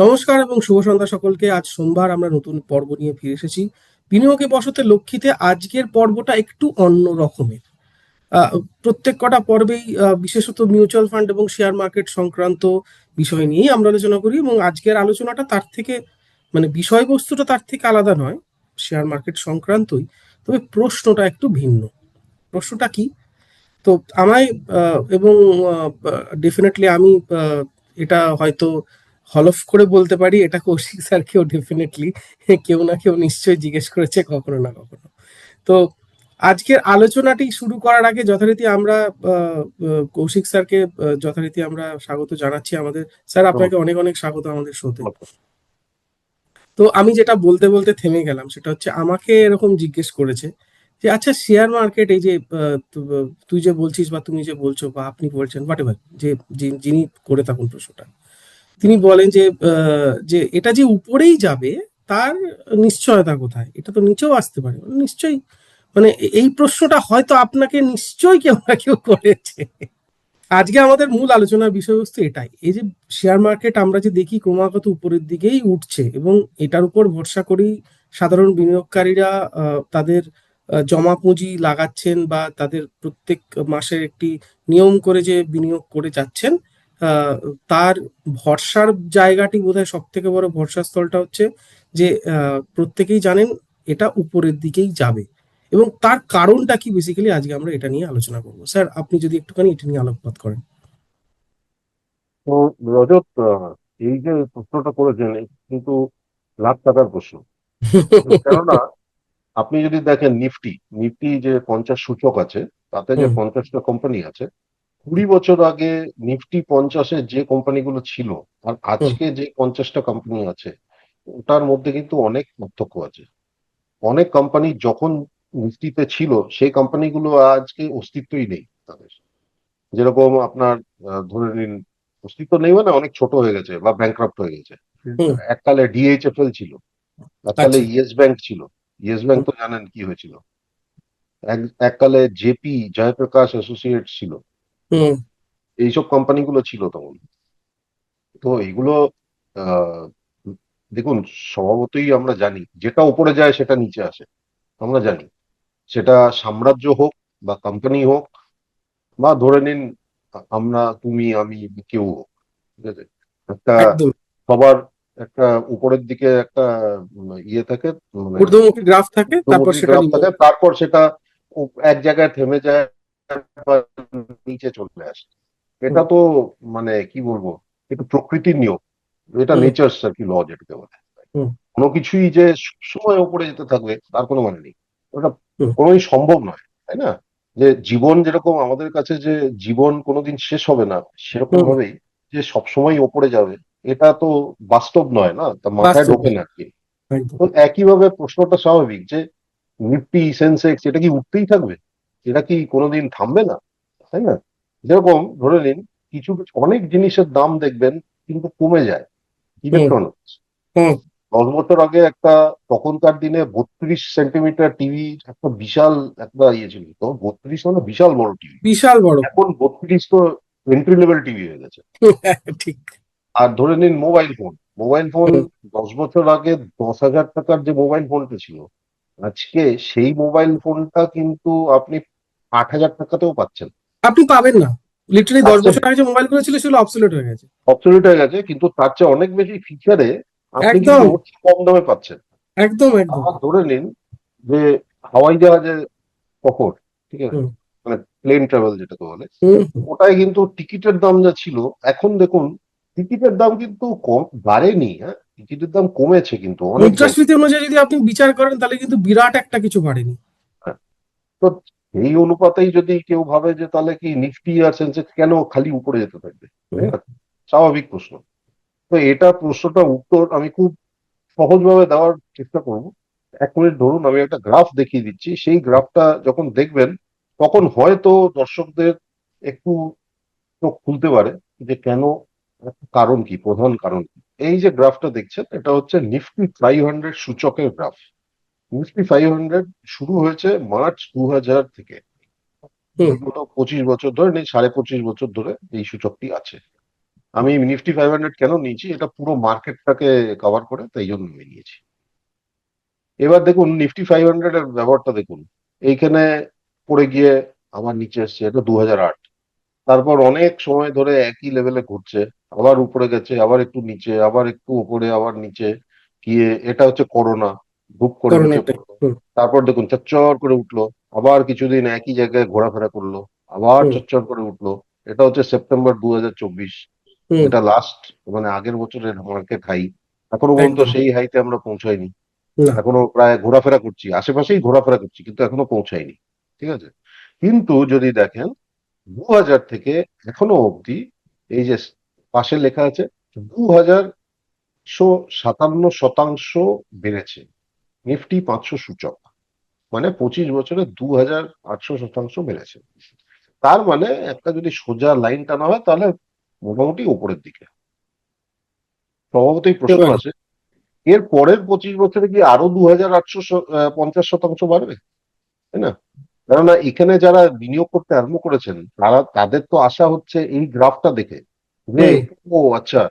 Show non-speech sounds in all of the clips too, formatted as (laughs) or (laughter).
নমস্কার এবং শুভ সন্ধ্যা সকলকে। আজ সোমবার আমরা নতুন পর্ব নিয়ে ফিরে এসেছি। বিনিয়োগে বসতে লক্ষ্মীতে আজকের পর্বটা একটু অন্য রকমের। প্রত্যেক কটা পর্বেই বিশেষত মিউচুয়াল ফান্ড এবং শেয়ার মার্কেট সংক্রান্ত বিষয় নিয়েই আমরা আলোচনা করি এবং আজকের আলোচনাটা তার থেকে মানে বিষয়বস্তুটা তার থেকে আলাদা নয়, শেয়ার মার্কেট সংক্রান্তই। তবে প্রশ্নটা একটু ভিন্ন। প্রশ্নটা কি? তো আমায় এবং ডেফিনেটলি আমি এটা হয়তো হলফ করে বলতে পারি, এটা কৌশিক স্যারকেও ডেফিনেটলি কেউ না কেউ নিশ্চয়ই জিজ্ঞেস করেছে কখনো না কখনো। তো আজকের আলোচনাটি শুরু করার আগে যথারীতি আমরা কৌশিক স্যারকে যথারীতি আমরা স্বাগত জানাচ্ছি আমাদের। স্যার, আপনাকে অনেক অনেক স্বাগত আমাদের শোতে। তো আমি যেটা বলতে বলতে থেমে গেলাম, সেটা হচ্ছে আমাকে এরকম জিজ্ঞেস করেছে যে আচ্ছা শেয়ার মার্কেট এই যে তুই যে বলছিস বা তুমি যে বলছো বা আপনি বলছেন হোয়াট এভার যি- যিনি করে থাকুন প্রশ্নটা। তিনি বলেন যে যে এটা যে উপরেই যাবে, তার নিশ্চয়তা কোথায়? এটা তো নিচেও আসতে পারে। নিশ্চয়ই। মানে এই প্রশ্নটা হয়তো আপনাকে নিশ্চয়ই কেউ না কেউ করেছে। আজকে আমাদের মূল আলোচনার বিষয়বস্তু এটাই। এই যে শেয়ার মার্কেট আমরা যে দেখি ক্রমাগত উপরের দিকেই উঠছে এবং এটার উপর ভরসা করেই সাধারণ বিনিয়োগকারীরা তাদের জমা পুঁজি লাগাচ্ছেন বা তাদের প্রত্যেক মাসের একটি নিয়ম করে যে বিনিয়োগ করে যাচ্ছেন তার ভরসার জায়গাটি বোধহয় সব থেকে বড় ভরসার স্থলটা হচ্ছে যে প্রত্যেকেই জানেন এটা উপরের দিকেই যাবে। এবং তার কারণটা কি বেসিক্যালি আজকে আমরা এটা নিয়ে আলোচনা করব। স্যার আপনি যদি একটুখানি এটা নিয়ে আলোকপাত করেন। তো রজত এই যে প্রশ্নটা করেছেন কিন্তু লাখ টাকার প্রশ্ন। (laughs) কেননা আপনি যদি দেখেন নিফটি নিফটি যে পঞ্চাশ সূচক আছে তাতে যে পঞ্চাশটা কোম্পানি আছে কুড়ি বছর আগে নিফটি পঞ্চাশে যে কোম্পানিগুলো ছিল আর আজকে যে পঞ্চাশটা কোম্পানি আছে ওটার মধ্যে কিন্তু অনেক পার্থক্য আছে। অনেক কোম্পানি যখন নিফটিতে ছিল সেই কোম্পানিগুলো আজকে অস্তিত্বই নেই তাদের। যেরকম আপনার ধরে নিন অস্তিত্ব নেই মানে অনেক ছোট হয়ে গেছে বা ব্যাংক্রাফ্ট হয়ে গেছে। এককালে ডিএইচএফএল ছিল এককালে আচ্ছা। ইয়েস ব্যাংক ছিল। ইয়েস ব্যাংক তো জানেন কি হয়েছিল? এক- এককালে জেপি জয়প্রকাশ অ্যাসোসিয়েট ছিল। এইসব কোম্পানিগুলো ছিল তখন। তো এগুলো আহ, দেখুন স্বভাবতই আমরা জানি যেটা উপরে যায় সেটা নিচে আসে আমরা জানি। সেটা সাম্রাজ্য হোক বা কোম্পানি হোক বা ধরে নিন আমরা তুমি আমি কেউ হোক ঠিক আছে? একটা সবার একটা উপরের দিকে একটা ইয়ে থাকে মানে গ্রাফ থাকে তারপর সেটা থাকে তারপর সেটা এক জায়গায় থেমে যায় নিচে চলে আসে। এটা তো মানে কি বলব একটু প্রকৃতির নিয়ম। এটা নেচার আর কি ল যেটাকে বলে। কোনো কিছুই যে সময় ওপরে যেতে থাকবে তার কোনো মানে নেই। ওটা কোনোই সম্ভব নয় তাই না? যে জীবন যেরকম আমাদের কাছে যে জীবন কোনোদিন শেষ হবে না সেরকম। ভাবেই যে সবসময় ওপরে যাবে এটা তো বাস্তব নয় না? তা মাথায় ঢোকে না কি। তো একইভাবে প্রশ্নটা স্বাভাবিক যে নিফটি সেন্সেক্স এটা কি উঠতেই থাকবে? এটা কি কোনোদিন থামবে না? তাই না? যেরকম ধরে নিন কিছু অনেক জিনিসের দাম দেখবেন কিন্তু কমে যায়। ইলেকট্রনিক্স। দশ বছর আগে একটা তখনকার দিনে বত্রিশ সেন্টিমিটার টিভি একটা বিশাল একটা ইয়ে ছিল। তো বত্রিশ মানে বিশাল বড় টিভি। বিশাল বড়। এখন বত্রিশ তো এন্ট্রি লেভেল টিভি হয়ে গেছে। (laughs) ঠিক। আর ধরে নিন মোবাইল ফোন। মোবাইল ফোন দশ বছর আগে দশ হাজার টাকার যে মোবাইল ফোনটা ছিল আজকে সেই মোবাইল ফোনটা কিন্তু আপনি আট হাজার টাকাতেও পাচ্ছেন। আপনি পাবেন না। লিটারালি দশ। বছর আগে যে মোবাইলগুলো ছিল সেগুলো অবসোলেট হয়ে গেছে। অবসলিউট হয়ে গেছে কিন্তু তার চেয়ে অনেক বেশি ফিচারে আপনি কিন্তু। কম দামে পাচ্ছেন। একদম একদম। ধরে নিন যে হাওয়াই জাহাজে সফর ঠিক আছে? মানে প্লেন ট্রাভেল যেটাকে বলে ওটাই কিন্তু টিকিটের দাম যা ছিল এখন দেখুন টিকিটের দাম কিন্তু কম বাড়েনি হ্যাঁ? টিকিটের দাম কমেছে কিন্তু অনেক মুদ্রাস্ফীতি অনুযায়ী যদি আপনি বিচার করেন তাহলে কিন্তু বিরাট একটা কিছু বাড়েনি। তো এই অনুপাতেই যদি কেউ ভাবে যে তাহলে কি নিফটি আর সেন্সেক্স কেন খালি উপরে যেতে থাকবে? স্বাভাবিক প্রশ্ন। তো এটা প্রশ্নটা উত্তর আমি খুব সহজভাবে দেওয়ার চেষ্টা করব। এক মিনিট ধরুন আমি একটা গ্রাফ দেখিয়ে দিচ্ছি। সেই গ্রাফটা যখন দেখবেন তখন হয়তো দর্শকদের একটু চোখ খুলতে পারে যে কেন কারণ কি প্রধান কারণ কি। এই যে গ্রাফটা দেখছেন এটা হচ্ছে নিফটি ফাইভ হান্ড্রেড সূচকের গ্রাফ নিফটি ফাইভ হান্ড্রেড শুরু হয়েছে মার্চ দু হাজার থেকে পঁচিশ বছর ধরে নেই সাড়ে পঁচিশ বছর ধরে এই সূচকটি আছে। আমি নিফটি ফাইভ হান্ড্রেড কেন নিয়েছি? এটা পুরো মার্কেটটাকে কভার করে তাই জন্য আমি নিয়েছি। এবার দেখুন নিফটি ফাইভ হান্ড্রেড এর ব্যবহারটা দেখুন। এইখানে পড়ে গিয়ে আবার নিচে এসছে এটা দু হাজার আট। তারপর অনেক সময় ধরে একই লেভেলে ঘুরছে আবার উপরে গেছে আবার একটু নিচে আবার একটু উপরে আবার নিচে গিয়ে এটা হচ্ছে করোনা। বুক করে। তারপর দেখুন চচ্চর করে উঠল আবার কিছুদিন একই জায়গায় ঘোরাফেরা করল আবার। চচ্চর করে উঠল। এটা হচ্ছে সেপ্টেম্বর দু এটা লাস্ট মানে আগের বছরের মার্কেট হাই এখনও পর্যন্ত। সেই হাইতে আমরা পৌঁছাইনি। এখনও প্রায় ঘোরাফেরা করছি। আশেপাশেই ঘোরাফেরা করছি কিন্তু এখনও পৌঁছাইনি। ঠিক আছে? কিন্তু যদি দেখেন দু হাজার থেকে এখনও অবধি এই যে পাশে লেখা আছে দু হাজার সাতান্ন শতাংশ বেড়েছে। নিফটি পাঁচশো সূচক। মানে পঁচিশ বছরে দু হাজার আটশো শতাংশ বেড়েছে। তার মানে একটা যদি সোজা লাইন টানা হয় তাহলে মোটামুটি উপরের দিকে। স্বভাবতই প্রশ্ন আছে এর পরের পঁচিশ বছরে কি আরও দু হাজার আটশো পঞ্চাশ শতাংশ বাড়বে? তাই না? কেননা এখানে যারা বিনিয়োগ করতে আরম্ভ করেছেন তারা তাদের তো আশা হচ্ছে এই গ্রাফটা দেখে। যে ও আচ্ছা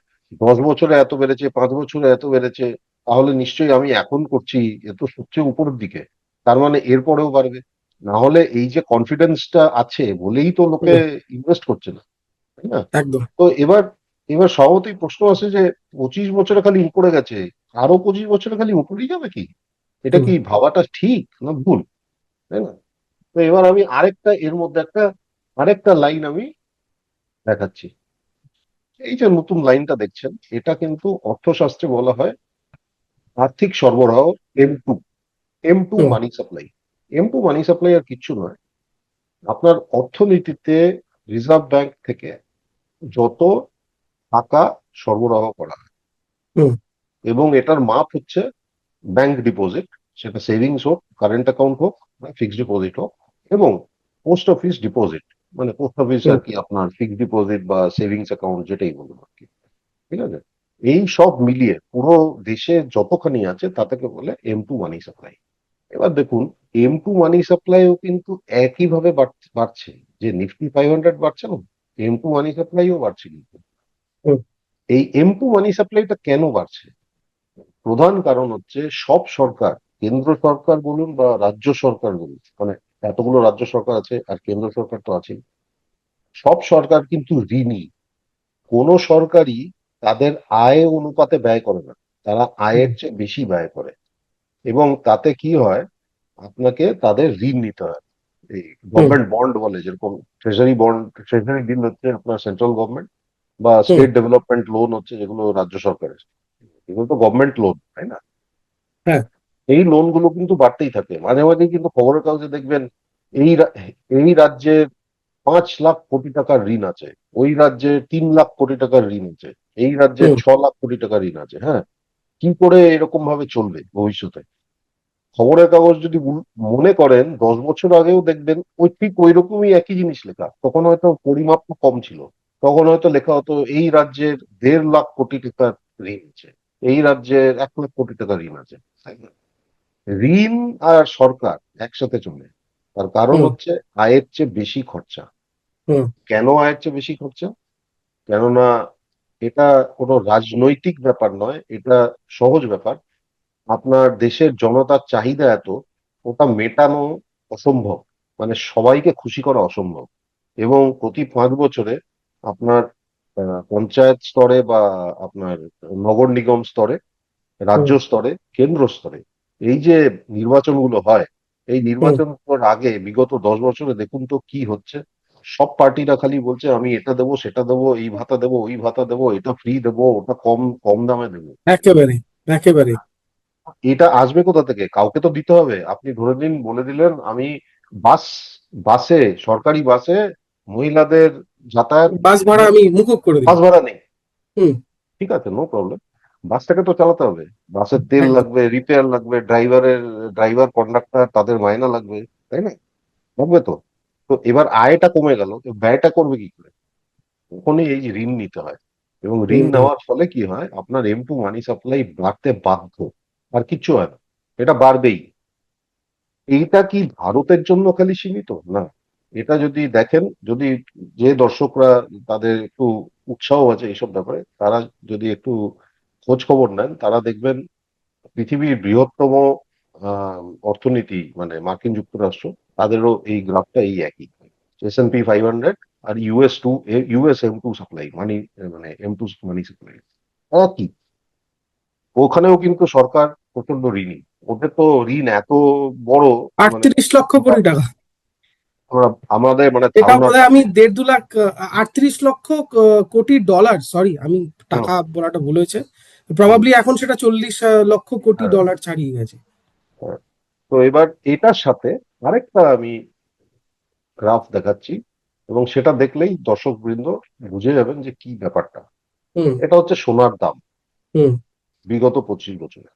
দশ বছরে এত বেড়েছে পাঁচ বছরে এত বেড়েছে তাহলে নিশ্চয়ই আমি এখন করছি এ তো সবচেয়ে উপরের দিকে। তার মানে এরপরেও বাড়বে। না হলে এই যে কনফিডেন্সটা আছে বলেই তো লোকে ইনভেস্ট করছে না তাই না? একদম। তো এবার এবার স্বভাবতই প্রশ্ন আছে যে পঁচিশ বছরে খালি উপরে গেছে আরও পঁচিশ বছরে খালি উপরেই যাবে কি? এটা কি ভাবাটা ঠিক না ভুল? তাই না? তো এবার আমি আরেকটা এর মধ্যে একটা আরেকটা লাইন আমি দেখাচ্ছি। এই যে নতুন লাইনটা দেখছেন এটা কিন্তু অর্থশাস্ত্রে বলা হয় আর্থিক সরবরাহ M two M two money supply M two money supply আর কিছু নয়। আপনার অর্থনীতিতে রিজার্ভ ব্যাংক থেকে যত টাকা সরবরাহ করা হয়। এবং এটার মাপ হচ্ছে ব্যাংক ডিপোজিট সেটা সেভিংস হোক কারেন্ট অ্যাকাউন্ট হোক ফিক্সড ডিপোজিট হোক এবং পোস্ট অফিস ডিপোজিট মানে পোস্ট অফিস আর কি আপনার ফিক্সড ডিপোজিট বা সেভিংস অ্যাকাউন্ট যেটাই বলুন আর কি। ঠিক আছে? এই সব মিলিয়ে পুরো দেশে যতখানি আছে তাদেরকে বলে এম টু মানি সাপ্লাই এবার দেখুন এম টু মানি সাপ্লাইও কিন্তু একইভাবে বাড়- বাড়ছে। যে নিফটি ফাইভ হান্ড্রেড বাড়ছে না এম টু মানি সাপ্লাইও বাড়ছে কিন্তু। এই এম টু মানি সাপ্লাইটা কেন বাড়ছে? প্রধান কারণ হচ্ছে সব সরকার কেন্দ্র সরকার বলুন বা রাজ্য সরকার বলুন মানে এতগুলো রাজ্য সরকার আছে আর কেন্দ্র সরকার তো আছেই। সব সরকার কিন্তু ঋণী। কোন সরকারই তাদের আয় অনুপাতে ব্যয় করে না। তারা আয়ের চেয়ে বেশি ব্যয় করে। এবং তাতে কি হয়? আপনাকে তাদের ঋণ নিতে হয়। এই গভর্নমেন্ট বন্ড বলে যেরকম ট্রেজারি বন্ড ট্রেজারি বিল হচ্ছে আপনার সেন্ট্রাল গভর্নমেন্ট বা স্টেট ডেভেলপমেন্ট লোন হচ্ছে যেগুলো রাজ্য সরকারের। এগুলো তো গভর্নমেন্ট লোন তাই না? হ্যাঁ। এই লোনগুলো কিন্তু বাড়তেই থাকে। মাঝে মাঝে কিন্তু খবরের কাগজে দেখবেন এই এই রাজ্যে পাঁচ লাখ কোটি টাকার ঋণ আছে। ওই রাজ্যে তিন লাখ কোটি টাকার ঋণ আছে। এই রাজ্যে ছ লাখ কোটি টাকা ঋণ আছে হ্যাঁ? কি করে এরকম ভাবে চলবে ভবিষ্যতে? খবরের কাগজ যদি মনে করেন দশ বছর আগেও দেখবেন ওই ঠিক ওই রকমই একই জিনিস লেখা। তখন হয়তো পরিমাপ কম ছিল। তখন হয়তো লেখা হতো এই রাজ্যের দেড় লাখ কোটি টাকার ঋণ আছে। এই রাজ্যের এক লাখ কোটি টাকা ঋণ আছে। তাই না? ঋণ আর সরকার একসাথে চলে তার কারণ হচ্ছে আয়ের চেয়ে বেশি খরচা। কেন আয়ের চেয়ে বেশি খরচা? কেননা এটা কোনো রাজনৈতিক ব্যাপার নয় এটা সহজ ব্যাপার। আপনার দেশের জনতার চাহিদা এত ওটা মেটানো অসম্ভব মানে সবাইকে খুশি করা অসম্ভব। এবং প্রতি পাঁচ বছরে আপনার আহ, পঞ্চায়েত স্তরে বা আপনার নগর নিগম স্তরে রাজ্য স্তরে কেন্দ্র স্তরে এই যে নির্বাচনগুলো হয় এই নির্বাচনের আগে বিগত দশ বছরে দেখুন তো কি হচ্ছে। সব পার্টিরা খালি বলছে আমি এটা দেবো সেটা দেবো এই ভাতা দেবো ওই ভাতা দেবো এটা ফ্রি দেবো ওটা কম কম দামে দেবো। একেবারে একেবারে। এটা আসবে কোথা থেকে? কাউকে তো দিতে হবে। আপনি ধরে নিন বলে দিলেন আমি বাস বাসে সরকারি বাসে মহিলাদের যাতায়াত বাস ভাড়া আমি মুকুব করে বাস ভাড়া নেই। হুম। ঠিক আছে নো প্রবলেম বাসটাকে তো চালাতে হবে। বাসের তেল লাগবে রিপেয়ার লাগবে ড্রাইভারের ড্রাইভার কন্ডাক্টর তাদের মায়না লাগবে তাই না? লাগবে তো। তো এবার আয়টা কমে গেল ব্যয়টা করবে কি করে? তখনই এই ঋণ নিতে হয়। এবং ঋণ নেওয়ার ফলে কি হয়? আপনার এম টু মানি সাপ্লাই বাড়তে বাধ্য। আর কিচ্ছু হয় না। এটা বাড়বেই। এইটা কি ভারতের জন্য খালি সীমিত? না। এটা যদি দেখেন যদি যে দর্শকরা তাদের একটু উৎসাহ আছে এইসব ব্যাপারে তারা যদি একটু খোঁজ খবর নেন তারা দেখবেন পৃথিবীর বৃহত্তম আহ, অর্থনীতি মানে মার্কিন যুক্তরাষ্ট্র তাদেরও এই গ্রাফটা এই একই। S N P five hundred আর US two US M two supply money মানে এম টু মানি সাপ্লাই একই। ওখানেও কিন্তু সরকার প্রচণ্ড ঋণী। ওদের তো ঋণ এত বড় মানে আটত্রিশ লক্ষ কোটি টাকা। আমাদের মানে এটা আমি দেড় দু লাখ আটত্রিশ লক্ষ কোটি ডলার সরি আমি টাকা বলাটা ভুল হয়েছে। প্রবাবলি এখন সেটা চল্লিশ লক্ষ কোটি হ্যাঁ। ডলার ছাড়িয়ে গেছে। তো এবার এটার সাথে আরেকটা আমি গ্রাফ দেখাচ্ছি এবং সেটা দেখলেই দর্শক বৃন্দ বুঝে যাবেন যে কি ব্যাপারটা। এটা হচ্ছে সোনার দাম। বিগত পঁচিশ বছরে।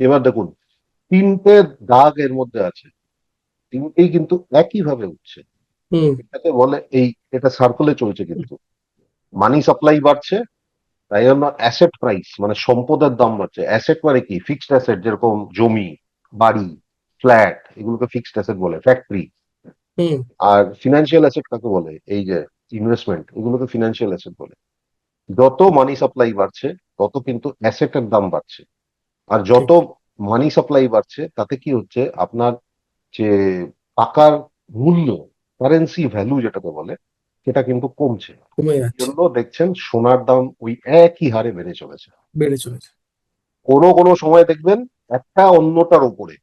এবার দেখুন তিনটে দাগ এর মধ্যে আছে। তিনটেই কিন্তু একইভাবে উঠছে। এটাকে বলে এই এটা সার্কেলে চলছে কিন্তু। মানি সাপ্লাই বাড়ছে তাই জন্য অ্যাসেট প্রাইস মানে সম্পদের দাম বাড়ছে। অ্যাসেট মানে কি? ফিক্সড অ্যাসেট যেরকম জমি বাড়ি ফ্ল্যাট এগুলোকে ফিক্সড অ্যাসেট বলে ফ্যাক্টরি হুম। আর ফিনান্সিয়াল অ্যাসেট কাকে বলে? এই যে ইনভেস্টমেন্ট এগুলোকে ফিনান্সিয়াল অ্যাসেট বলে। যত মানি সাপ্লাই বাড়ছে তত কিন্তু অ্যাসেটের দাম বাড়ছে। আর যত মানি সাপ্লাই বাড়ছে তাতে কি হচ্ছে? আপনার যে টাকার মূল্য কারেন্সি ভ্যালু যেটাকে বলে সেটা কিন্তু কমছে। জন্য দেখছেন সোনার দাম ওই একই হারে বেড়ে চলেছে। বেড়ে চলেছে। কোনো কোনো সময় দেখবেন একটা অন্যটার উপরে।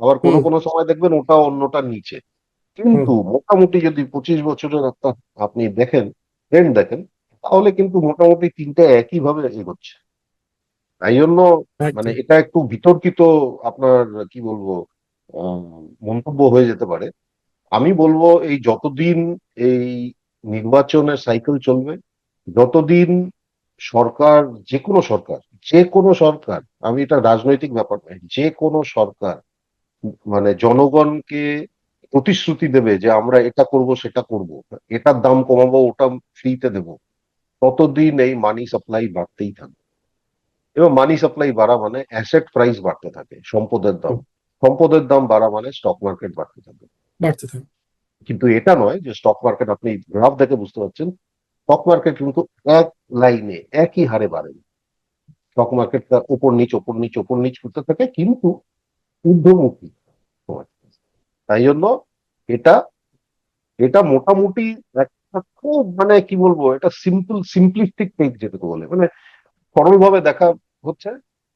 আবার কোনো। কোনো সময় দেখবেন ওটা অন্যটার নিচে। কিন্তু মোটামুটি যদি পঁচিশ বছরের আপনি দেখেন ট্রেন্ড দেখেন তাহলে কিন্তু মোটামুটি তিনটে একই ভাবে এগোচ্ছে। তাই জন্য মানে এটা একটু বিতর্কিত আপনার কি বলব মন্তব্য হয়ে যেতে পারে। আমি বলব এই যতদিন এই নির্বাচনের সাইকেল চলবে যতদিন সরকার যে কোনো সরকার যে কোনো সরকার আমি এটা রাজনৈতিক ব্যাপার নয় যে কোনো সরকার মানে জনগণকে প্রতিশ্রুতি দেবে যে আমরা এটা করব সেটা করব। এটার দাম কমাবো ওটা ফ্রিতে দেব। ততদিন এই মানি সাপ্লাই বাড়তেই থাকবে। এবং মানি সাপ্লাই বাড়া মানে অ্যাসেট প্রাইস বাড়তে থাকে সম্পদের দাম। সম্পদের দাম বাড়া মানে স্টক মার্কেট বাড়তে থাকে। বাড়তে থাকে। কিন্তু এটা নয় যে স্টক মার্কেট আপনি গ্রাফ দেখে বুঝতে পারছেন স্টক মার্কেট কিন্তু এক লাইনে একই হারে বাড়ে। স্টক মার্কেটটা উপর নিচ উপর নিচ উপর নিচ করতে থাকে কিন্তু ঊর্ধ্বমুখী। তাই জন্য এটা এটা মোটামুটি একটা খুব মানে কি বলব এটা সিম্পল সিম্পলিস্টিক টেক যেটাকে বলে। মানে সরলভাবে দেখা হচ্ছে,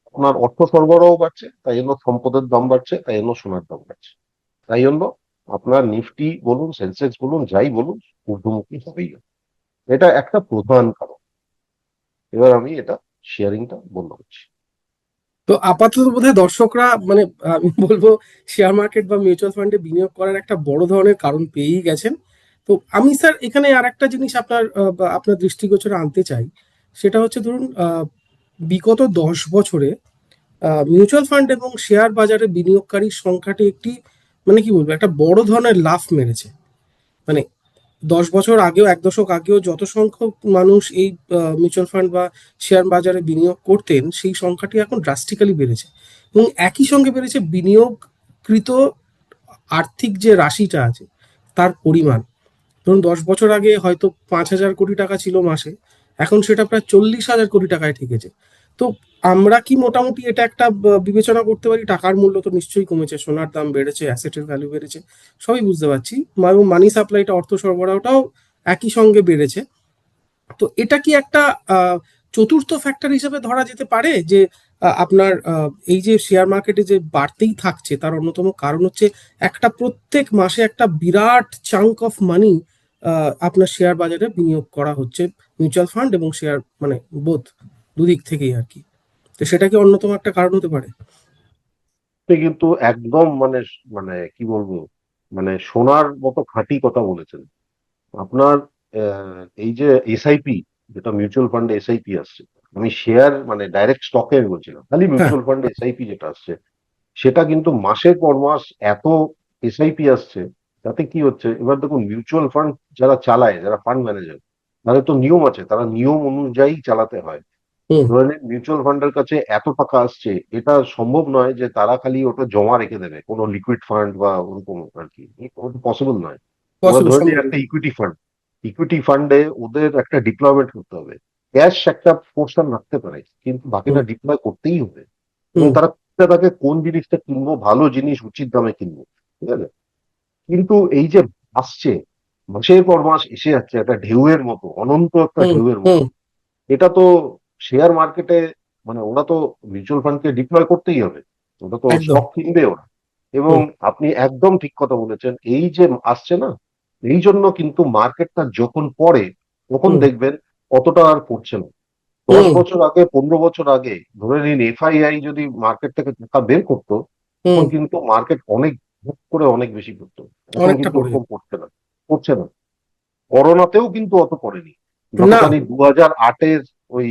আপনার অর্থ সরবরাহ বাড়ছে, তাই জন্য সম্পদের দাম বাড়ছে, তাই জন্য সোনার দাম বাড়ছে। তাই জন্য আপনার নিফটি বলুন সেন্সেক্স বলুন, যাই বলুন, ঊর্ধ্বমুখী হবেই। এটা একটা প্রধান কারণ। এবার আমি এটা শেয়ারিংটা বন্ধ করছি। তো আপাতত বোধহয় দর্শকরা মানে আমি বলব শেয়ার মার্কেট বা মিউচুয়াল ফান্ডে বিনিয়োগ করার একটা বড় ধরনের কারণ পেয়েই গেছেন। তো আমি স্যার এখানে আর একটা জিনিস আপনার আপনার দৃষ্টিগোচরে আনতে চাই। সেটা হচ্ছে ধরুন বিগত দশ বছরে মিউচুয়াল ফান্ড এবং শেয়ার বাজারে বিনিয়োগকারীর সংখ্যাটি একটি মানে কি বলব, একটা বড় ধরনের লাফ মেরেছে। মানে দশ বছর আগেও, এক দশক আগেও যত সংখ্যক মানুষ এই মিউচুয়াল ফান্ড বা শেয়ার বাজারে বিনিয়োগ করতেন, সেই সংখ্যাটি এখন ড্রাস্টিক্যালি বেড়েছে। এবং একই সঙ্গে বেড়েছে বিনিয়োগকৃত আর্থিক যে রাশিটা আছে, তার পরিমাণ। ধরুন দশ বছর আগে হয়তো পাঁচ হাজার কোটি টাকা ছিল মাসে, এখন সেটা প্রায় চল্লিশ হাজার কোটি টাকায় ঠেকেছে। তো আমরা কি মোটামুটি এটা একটা বিবেচনা করতে পারি? টাকার মূল্য তো নিশ্চয়ই কমেছে, সোনার দাম বেড়েছে অ্যাসেটের ভ্যালু বেড়েছে, সবই বুঝতে পারছি। এবং মানি সাপ্লাইটা অর্থ সরবরাহটাও একই সঙ্গে বেড়েছে। তো এটা কি একটা চতুর্থ ফ্যাক্টর হিসেবে ধরা যেতে পারে? যে আপনার এই যে শেয়ার মার্কেটে যে বাড়তেই থাকছে, তার অন্যতম কারণ হচ্ছে একটা প্রত্যেক মাসে একটা বিরাট চাঙ্ক অফ মানি আপনার শেয়ার বাজারে বিনিয়োগ করা হচ্ছে মিউচুয়াল ফান্ড এবং শেয়ার মানে বোধ দুদিক থেকেই আর কি। তো সেটা কি অন্যতম একটা কারণ হতে পারে? কিন্তু একদম মানে মানে কি বলব মানে সোনার মতো খাঁটি কথা বলেছেন। আপনার এই যে এসআইপি যেটা মিউচুয়াল ফান্ডে এসআইপি আসছে আমি শেয়ার মানে ডাইরেক্ট স্টকে আমি বলছিলাম খালি মিউচুয়াল ফান্ডে এসআইপি যেটা আসছে সেটা কিন্তু মাসের পর মাস এত এসআইপি আসছে তাতে কি হচ্ছে এবার দেখুন মিউচুয়াল ফান্ড যারা চালায় যারা ফান্ড ম্যানেজার তাদের তো নিয়ম আছে তারা নিয়ম অনুযায়ী চালাতে হয়। হুম। ধরে নিন মিউচুয়াল ফান্ডের কাছে এত টাকা আসছে এটা সম্ভব নয় যে তারা খালি ওটা জমা রেখে দেবে কোনো লিকুইড ফান্ড বা ওরকম আর কি। ওটা পসিবল নয়। এবার Possible, ধরে নিন একটা ইকুইটি ফান্ড ইকুইটি ফান্ডে ওদের একটা ডিপ্লয়মেন্ট করতে হবে। ক্যাশ একটা পোর্শন রাখতে পারে কিন্তু বাকিটা ডিপ্লয় করতেই হবে। এবং তারা থাকে কোন জিনিসটা কিনবো ভালো জিনিস উচিত দামে কিনবো ঠিক আছে? কিন্তু এই যে আসছে মাসের পর মাস এসে যাচ্ছে একটা ঢেউয়ের মতো অনন্ত একটা ঢেউয়ের মতো। এটা তো শেয়ার মার্কেটে মানে ওরা তো মিউচুয়াল ফান্ডকে ডিপ্লয় করতেই হবে। ওটা তো স্টক কিনবে ওরা। এবং আপনি একদম ঠিক কথা বলেছেন এই যে আসছে না এই জন্য কিন্তু মার্কেটটা যখন পড়ে তখন দেখবেন অতটা আর পড়ছে না। দশ বছর আগে পনেরো বছর আগে ধরে নিন এফআইআই যদি মার্কেট থেকে টাকা বের করতো তখন কিন্তু মার্কেট অনেক হুট করে অনেক বেশি পড়তো এখন কিন্তু ওরকম পড়ছে না পড়ছে না। করোনাতেও কিন্তু অত পড়েনি। দু হাজার আটের ওই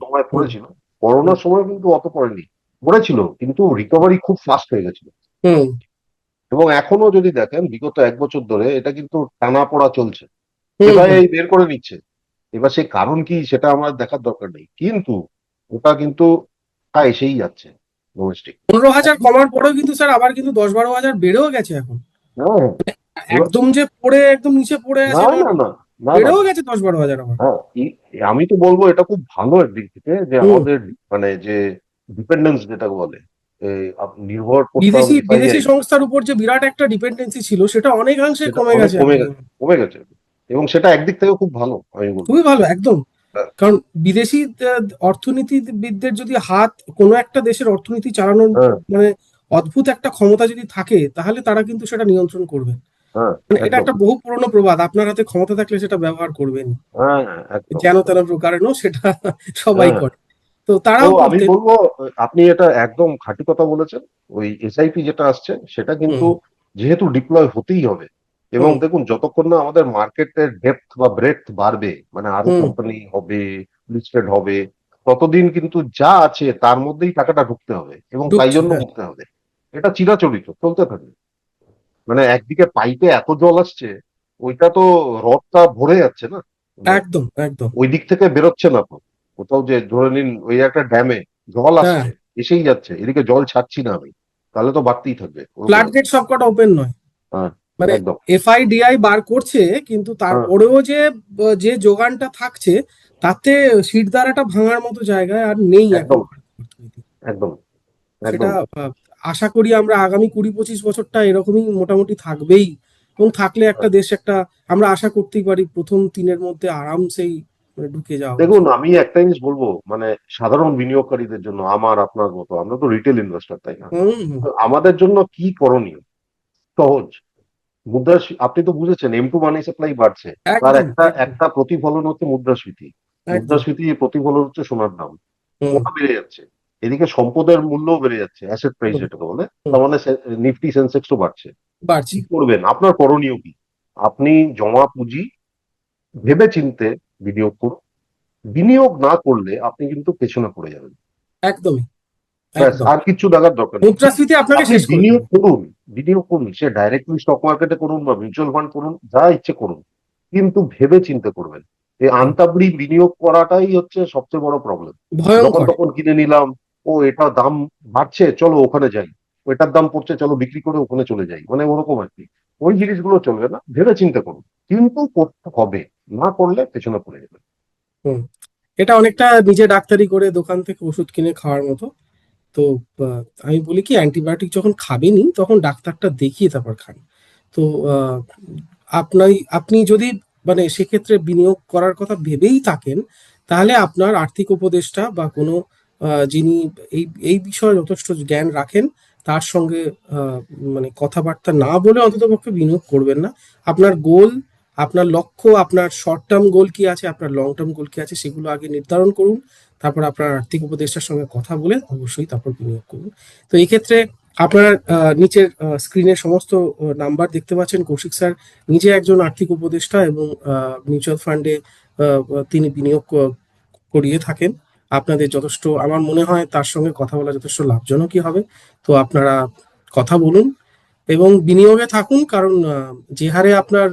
সময় পড়েছিল। করোনার সময় কিন্তু অত পড়েনি। পড়েছিল কিন্তু রিকভারি খুব ফাস্ট হয়ে গেছিল। এবং এখনও যদি দেখেন বিগত এক বছর ধরে এটা কিন্তু টানা পড়া চলছে। এবার এই বের করে নিচ্ছে। এবার সে কারণ কি সেটা আমার দেখার দরকার নেই। কিন্তু ওটা কিন্তু তা এসেই যাচ্ছে ডোমেস্টিক পনেরো হাজার কমার পরেও কিন্তু স্যার আবার কিন্তু দশ বারো হাজার বেড়েও গেছে এখন। হ্যাঁ। একদম যে পড়ে একদম নিচে পড়ে আছে না না। বেড়েও গেছে দশ বারো হাজার হ্যাঁ আমি তো বলব এটা খুব ভালো একদিক থেকে যে আমাদের মানে যে ডিপেন্ডেন্স যেটা বলে নির্ভর বিদেশি বিদেশি সংস্থার উপর যে বিরাট একটা ডিপেন্ডেন্সি ছিল সেটা অনেকাংশে কমে গেছে। কমে গেছে। এবং সেটা একদিক থেকে খুব ভালো আমি বলব। খুবই ভালো একদম। হ্যাঁ। কারণ বিদেশি অর্থনীতিবিদদের যদি হাত কোনো একটা দেশের অর্থনীতি চালানোর হ্যাঁ। মানে অদ্ভুত একটা ক্ষমতা যদি থাকে তাহলে তারা কিন্তু সেটা নিয়ন্ত্রণ করবে। এটা একটা বহু পুরনো প্রবাদ। আপনার হাতে ক্ষমতা থাকলে সেটা ব্যবহার করবেন। হ্যাঁ হ্যাঁ, যেন তেন প্রকারেণ সেটা সবাই হ্যাঁ। করে। তো তারাও আমি বলব আপনি এটা একদম খাঁটি কথা বলেছেন। ওই এসআইপি যেটা আসছে সেটা কিন্তু যেহেতু ডিপ্লয় হতেই হবে এবং দেখুন যতক্ষণ না আমাদের মার্কেটের ডেপথ বা ব্রেথ বাড়বে মানে আরও কোম্পানি হবে লিস্টেড হবে ততদিন কিন্তু যা আছে তার মধ্যেই টাকাটা ঢুকতে হবে এবং তাই জন্য হ্যাঁ। ঢুকতে হবে। এটা চিরাচরিত চলতে থাকবে। মানে একদিকে পাইপে এত জল আসছে ওইটা তো হ্রদটা ভরে যাচ্ছে না? একদম একদম। ওই দিক থেকে বেরোচ্ছে না তো। কোথাও যে ধরে নিন ওই একটা ড্যামে জল হ্যাঁ। আসছে এসেই যাচ্ছে এদিকে জল ছাড়ছি না আমি। তাহলে তো বাড়তেই থাকবে। ফ্ল্যাট গেট সবকটা ওপেন নয়। হ্যাঁ, মানে একদম। এফআইডিআই বার করছে কিন্তু তারপরেও যে যে যোগানটা থাকছে তাতে শীত দ্বারাটা ভাঙার মতো জায়গায় আর নেই একদম। একদম। সেটা আশা করি আমরা আগামী কুড়ি পঁচিশ বছরটা এরকমই মোটামুটি থাকবেই এবং থাকলে একটা দেশ একটা আমরা আশা করতেই পারি প্রথম তিনের মধ্যে আরামসেই মানে ঢুকে যাওয়া দেখুন আমি একটা জিনিস বলব মানে সাধারণ বিনিয়োগকারীদের জন্য আমার আপনার মতো আমরা তো রিটেল ইনভেস্টর তাই না? আমাদের জন্য কি করণীয়? সহজ। মুদ্রাস্ফী আপনি তো বুঝেছেন এম টু মানি সাপ্লাই বাড়ছে। তার একটা একটা প্রতিফলন হচ্ছে মুদ্রাস্ফীতি। মুদ্রাস্ফীতি প্রতিফলন হচ্ছে সোনার দাম। বেড়ে যাচ্ছে। এদিকে সম্পদের মূল্য বেড়ে যাচ্ছে অ্যাসেট প্রাইস। যেটাকে বলে তার মানে নিফটি সেন্সেক্সও বাড়ছে। বাড়ছি। কি করবেন? আপনার করণীয় কি? আপনি জমা পুঁজি ভেবে চিনতে বিনিয়োগ করুন। বিনিয়োগ না করলে আপনি কিন্তু পেছনে পড়ে যাবেন। একদমই। আর কিছু দেখার দরকার মুদ্রাস্ফীতি আপনাকে আপনি শেষ বিনিয়োগ করুন বিনিয়োগ করুন সে ডাইরেক্টলি স্টক মার্কেটে করুন বা মিউচুয়াল ফান্ড করুন যা ইচ্ছে করুন কিন্তু ভেবে চিনতে করবেন। এই আন্তাবড়ি বিনিয়োগ করাটাই হচ্ছে সবচেয়ে বড় প্রবলেম যখন তখন কিনে নিলাম ও এটা দাম বাড়ছে, চলো ওখানে যাই। ওইটার দাম পড়ছে, চলো বিক্রি করে ওখানে চলে যাই। মানে ওরকম আর কি। ওই জিনিসগুলো চলবে না, ভেবে চিন্তা করুন কিন্তু করতে হবে, না করলে পেছনে পড়ে যাবে। এটা অনেকটা নিজে ডাক্তারি করে দোকান থেকে ওষুধ কিনে খাওয়ার মতো। তো আমি বলি কি, অ্যান্টিবায়োটিক যখন খাবেনি, তখন ডাক্তারটা দেখিয়ে তারপর খান। তো আপনার আপনি যদি মানে সেক্ষেত্রে বিনিয়োগ করার কথা ভেবেই থাকেন, তাহলে আপনার আর্থিক উপদেষ্টা বা কোনো যিনি এই এই বিষয়ে যথেষ্ট জ্ঞান রাখেন, তার সঙ্গে মানে কথাবার্তা না বলে অন্ততপক্ষে বিনিয়োগ করবেন না। আপনার গোল, আপনার লক্ষ্য, আপনার শর্ট টার্ম গোল কি আছে, আপনার লং টার্ম গোল কি আছে, সেগুলো আগে নির্ধারণ করুন। তারপর আপনার আর্থিক উপদেষ্টার সঙ্গে কথা বলে অবশ্যই তারপর বিনিয়োগ করুন। তো এই ক্ষেত্রে আপনার নিচের স্ক্রিনের সমস্ত নাম্বার দেখতে পাচ্ছেন। কৌশিক স্যার নিজে একজন আর্থিক উপদেষ্টা এবং মিউচুয়াল ফান্ডে তিনি বিনিয়োগ করিয়ে থাকেন। আপনাদের যথেষ্ট, আমার মনে হয় তার সঙ্গে কথা বলা যথেষ্ট লাভজনকই হবে। তো আপনারা কথা বলুন এবং বিনিয়োগে থাকুন, কারণ যে হারে আপনার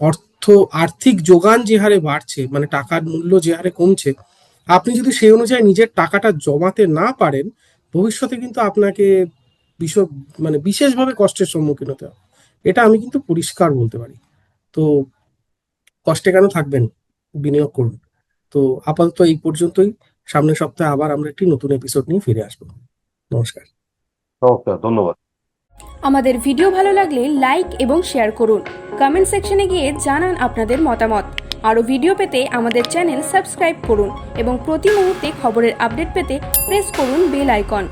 অর্থ, আর্থিক যোগান যে হারে বাড়ছে মানে টাকার মূল্য যে হারে কমছে, আপনি যদি সেই অনুযায়ী নিজের টাকাটা জমাতে না পারেন, ভবিষ্যতে কিন্তু আপনাকে বিশ মানে বিশেষভাবে কষ্টের সম্মুখীন হতে হবে। এটা আমি কিন্তু পরিষ্কার বলতে পারি। তো কষ্টে কেন থাকবেন? বিনিয়োগ করুন। তো আপাতত এই পর্যন্তই। সামনের সপ্তাহে আবার আমরা একটি নতুন এপিসোড নিয়ে ফিরে আসব। নমস্কার। নমস্কার ধন্যবাদ। আমাদের ভিডিও ভালো লাগলে লাইক এবং শেয়ার করুন। কমেন্ট সেকশনে গিয়ে জানান আপনাদের মতামত। আরও ভিডিও পেতে আমাদের চ্যানেল সাবস্ক্রাইব করুন এবং প্রতি মুহূর্তে খবরের আপডেট পেতে প্রেস করুন বেল আইকন